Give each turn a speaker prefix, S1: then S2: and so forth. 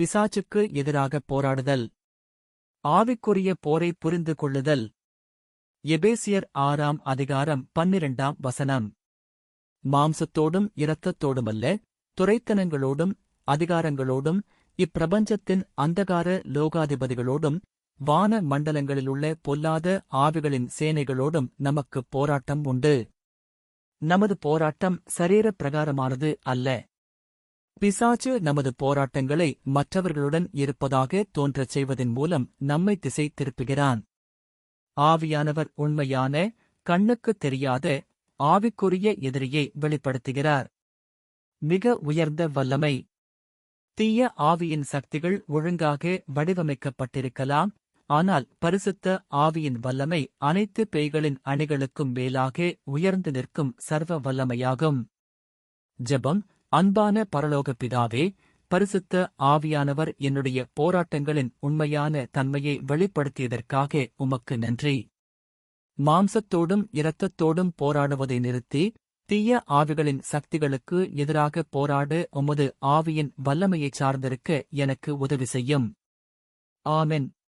S1: பிசாச்சுக்கு எதிராக போராடுதல். ஆவிக்குரிய போரை புரிந்து கொள்ளுதல். எபேசியர் ஆறாம் அதிகாரம் பன்னிரண்டாம் வசனம். மாம்சத்தோடும் இரத்தத்தோடுமல்ல துரைத்தனங்களோடும் அதிகாரங்களோடும் இப்பிரபஞ்சத்தின் அந்தகார லோகாதிபதிகளோடும் வான மண்டலங்களிலுள்ள பொல்லாத ஆவிகளின் சேனைகளோடும் நமக்கு போராட்டம் உண்டு. நமது போராட்டம் சரீர பிரகாரமானது அல்ல. பிசாச்சு நமது போராட்டங்களை மற்றவர்களுடன் இருப்பதாக தோன்றச் செய்வதன் மூலம் நம்மை திசை திருப்புகிறான். ஆவியானவர் உண்மையான கண்ணுக்குத் தெரியாத ஆவிக்குரிய எதிரியை வெளிப்படுத்துகிறார். மிக உயர்ந்த வல்லமை. தீய ஆவியின் சக்திகள் ஒழுங்காக வடிவமைக்கப்பட்டிருக்கலாம் ஆனால் பரிசுத்த ஆவியின் வல்லமை அனைத்து பேய்களின் அணிகளுக்கும் மேலாக உயர்ந்து நிற்கும் சர்வ வல்லமையாகும். ஜெபம் அன்பான பரலோக பிதாவே பரிசுத்த ஆவியானவர் என்னுடைய போராட்டங்களின் உண்மையான தன்மையை வெளிப்படுத்தியதற்காக உமக்கு நன்றி. மாம்சத்தோடும் இரத்தத்தோடும் போராடுவதை நிறுத்தி தீய ஆவிகளின் சக்திகளுக்கு எதிராக போராட உமது ஆவியின் வல்லமையைச் சார்ந்திருக்க எனக்கு உதவி செய்யும். ஆமென்.